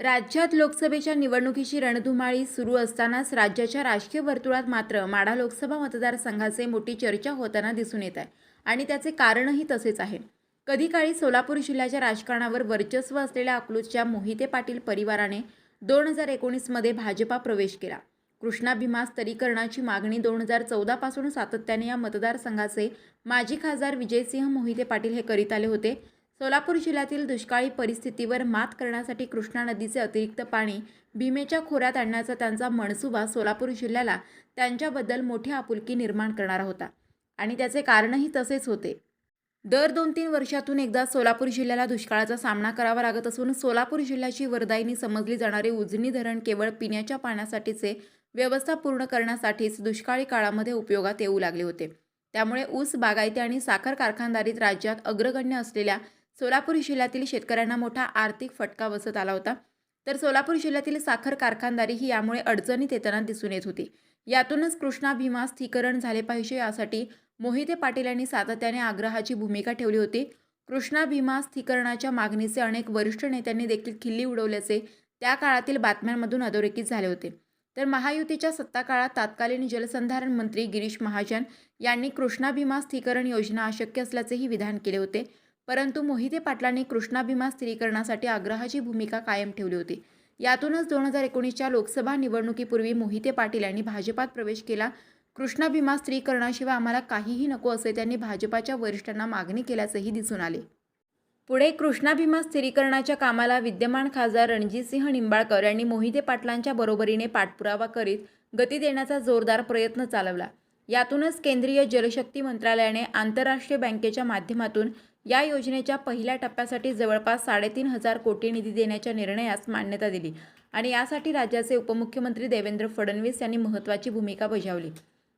राज्यात लोकसभेच्या निवडणुकीची रणधुमाळी सुरू असतानाच राज्याच्या राजकीय वर्तुळात मात्र माढा लोकसभा मतदारसंघाचे मोठी चर्चा होताना दिसून येत आहे आणि त्याचे कारणही तसेच आहे. कधी काळी सोलापूर जिल्ह्याच्या राजकारणावर वर्चस्व असलेल्या अकलूजच्या मोहिते पाटील परिवाराने दोन हजार एकोणीसमध्ये भाजपा प्रवेश केला. कृष्णा भीमा स्तरीकरणाची मागणी दोन हजार चौदापासून सातत्याने या मतदारसंघाचे माजी खासदार विजयसिंह मोहिते पाटील हे करीत आले होते. सोलापूर जिल्ह्यातील दुष्काळी परिस्थितीवर मात करण्यासाठी कृष्णा नदीचे अतिरिक्त पाणी भीमेच्या खोऱ्यात आणण्याचा त्यांचा मनसुबा सोलापूर जिल्ह्याला त्यांच्याबद्दल मोठी आपुलकी निर्माण करणारा होता. आणि त्याचे कारणही तसेच होते. दर दोन तीन वर्षातून एकदा सोलापूर जिल्ह्याला दुष्काळाचा सामना करावा लागत असून सोलापूर जिल्ह्याची वरदायीनी समजली जाणारी उजनी धरण केवळ पिण्याच्या पाण्यासाठीचे व्यवस्था पूर्ण करण्यासाठीच दुष्काळी काळामध्ये उपयोगात येऊ लागले होते. त्यामुळे ऊस बागायती आणि साखर कारखानदारीत राज्यात अग्रगण्य असलेल्या सोलापूर जिल्ह्यातील शेतकऱ्यांना मोठा आर्थिक फटका बसत आला होता. तर सोलापूर जिल्ह्यातील साखर कारखानदारी ही यामुळे अडचणीत येताना दिसून येत होती. यातूनच कृष्णा भीमा स्थिकरण झाले पाहिजे यासाठी मोहिते पाटील यांनी सातत्याने आग्रहाची भूमिका ठेवली होती. कृष्णा भीमा स्थिकरणाच्या मागणीचे अनेक वरिष्ठ नेत्यांनी देखील खिल्ली उडवल्याचे त्या काळातील बातम्यांमधून अधोरेखित झाले होते. तर महायुतीच्या सत्ता काळात तत्कालीन जलसंधारण मंत्री गिरीश महाजन यांनी कृष्णा भीमा स्थिकरण योजना अशक्य असल्याचेही विधान केले होते. परंतु मोहिते पाटलांनी कृष्णाभिमा स्थिरीकरणासाठी आग्रहाची भूमिका कायम ठेवली होती. यातूनच दोन हजार एकोणीसच्या लोकसभा निवडणुकीपूर्वी मोहिते पाटील यांनी भाजपात प्रवेश केला. कृष्णा भीमा स्त्रीकरणाशिवाय आम्हाला काहीही नको असे त्यांनी भाजपाच्या वरिष्ठांना मागणी केल्याचंही दिसून आले. पुढे कृष्णा भीमा स्थिरीकरणाच्या कामाला विद्यमान खासदार रणजितसिंह निंबाळकर यांनी मोहिते पाटलांच्या बरोबरीने पाठपुरावा करीत गती देण्याचा जोरदार प्रयत्न चालवला. यातूनच केंद्रीय जलशक्ती मंत्रालयाने आंतरराष्ट्रीय बँकेच्या माध्यमातून या योजनेच्या पहिल्या टप्प्यासाठी जवळपास साडेतीन हजार कोटी निधी देण्याच्या निर्णयास मान्यता दिली आणि यासाठी राज्याचे उपमुख्यमंत्री देवेंद्र फडणवीस यांनी महत्त्वाची भूमिका बजावली.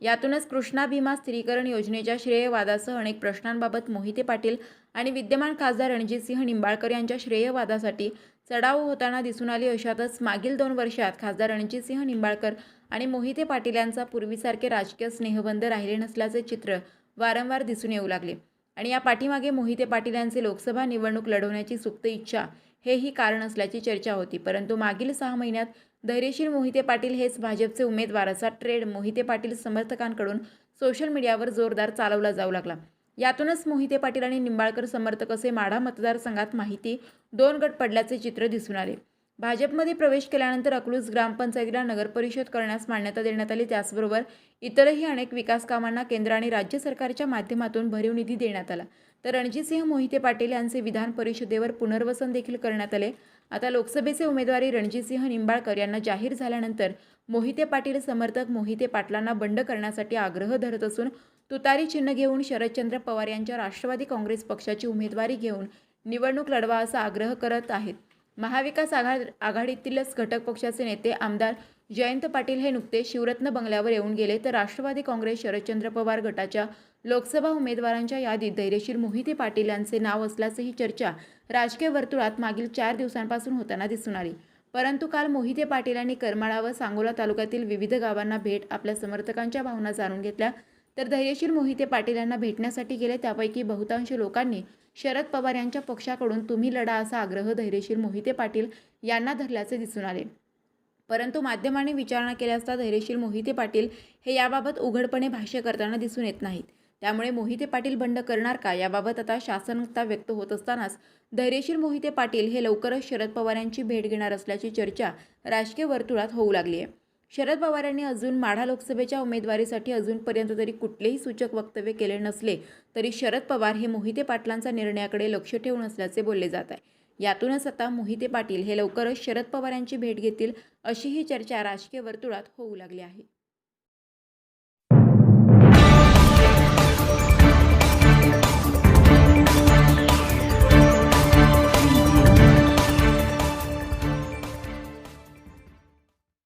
यातूनच कृष्णा भीमा स्थिरीकरण योजनेच्या श्रेयवादासह अनेक प्रश्नांबाबत मोहिते पाटील आणि विद्यमान खासदार रणजितसिंह निंबाळकर यांच्या श्रेयवादासाठी चढाव होताना दिसून आली अशातच मागील दोन वर्षात खासदार रणजितसिंह निंबाळकर आणि मोहिते पाटील यांचा पूर्वीसारखे राजकीय स्नेहबंध राहिले नसल्याचे चित्र वारंवार दिसून येऊ लागले. आणि या पाठीमागे मोहिते पाटील यांचे लोकसभा निवडणूक लढवण्याची सुप्त इच्छा हेही कारण असल्याची चर्चा होती. परंतु मागील सहा महिन्यात धैर्यशील मोहिते पाटील हेच भाजपचे उमेदवार असा ट्रेड मोहिते पाटील समर्थकांकडून सोशल मीडियावर जोरदार चालवला जाऊ लागला. यातूनच मोहिते पाटील आणि निंबाळकर समर्थक असे माढा मतदारसंघात माहिती दोन गट पडल्याचे चित्र दिसून आले. भाजपमध्ये प्रवेश केल्यानंतर अकलूज ग्रामपंचायतीला नगरपरिषद करण्यास मान्यता देण्यात आली. त्याचबरोबर इतरही अनेक विकास कामांना केंद्र आणि राज्य सरकारच्या माध्यमातून भरीव निधी देण्यात आला. तर रणजितसिंह मोहिते पाटील यांचे विधान परिषदेवर पुनर्वसन देखील करण्यात आले. आता लोकसभेचे उमेदवारी रणजितसिंह निंबाळकर यांना जाहीर झाल्यानंतर मोहिते पाटील समर्थक मोहिते पाटलांना बंड करण्यासाठी आग्रह धरत असून तुतारी चिन्ह घेऊन शरदचंद्र पवार यांच्या राष्ट्रवादी काँग्रेस पक्षाची उमेदवारी घेऊन निवडणूक लढवा असा आग्रह करत आहेत. महाविकास आघाड आघाडीतीलच घटक पक्षाचे नेते आमदार जयंत पाटील हे नुकतेच शिवरत्न बंगल्यावर येऊन गेले तर राष्ट्रवादी काँग्रेस शरदचंद्र पवार गटाच्या लोकसभा उमेदवारांच्या यादीत धैर्यशील मोहिते पाटील यांचे नाव असल्याचंही चर्चा राजकीय वर्तुळात मागील चार दिवसांपासून होताना दिसून आली. परंतु काल मोहिते पाटील यांनी करमाळा व सांगोला तालुक्यातील विविध गावांना भेट आपल्या समर्थकांच्या भावना जाणून घेतल्या. तर धैर्यशील मोहिते पाटील यांना भेटण्यासाठी गेले त्यापैकी बहुतांश लोकांनी शरद पवार यांच्या पक्षाकडून तुम्ही लढा असा आग्रह धैर्यशील मोहिते पाटील यांना धरल्याचे दिसून आले. परंतु माध्यमांनी विचारणा केल्या असता धैर्यशील मोहिते पाटील हे याबाबत उघडपणे भाष्य करताना दिसून येत नाहीत. त्यामुळे मोहिते पाटील बंड करणार का याबाबत आता शासनता व्यक्त होत असतानाच धैर्यशील मोहिते पाटील हे लवकरच शरद पवार यांची भेट घेणार असल्याची चर्चा राजकीय वर्तुळात होऊ लागली आहे. शरद पवार यांनी अजून माढा लोकसभेच्या उमेदवारीसाठी अजूनपर्यंत तरी कुठलेही सूचक वक्तव्य केले नसले तरी शरद पवार हे मोहिते पाटलांचा निर्णयाकडे लक्ष ठेवून असल्याचे बोलले जात आहे. यातूनच आता मोहिते पाटील हे लवकरच शरद पवार यांची भेट घेतील अशीही चर्चा राजकीय वर्तुळात होऊ लागली आहे.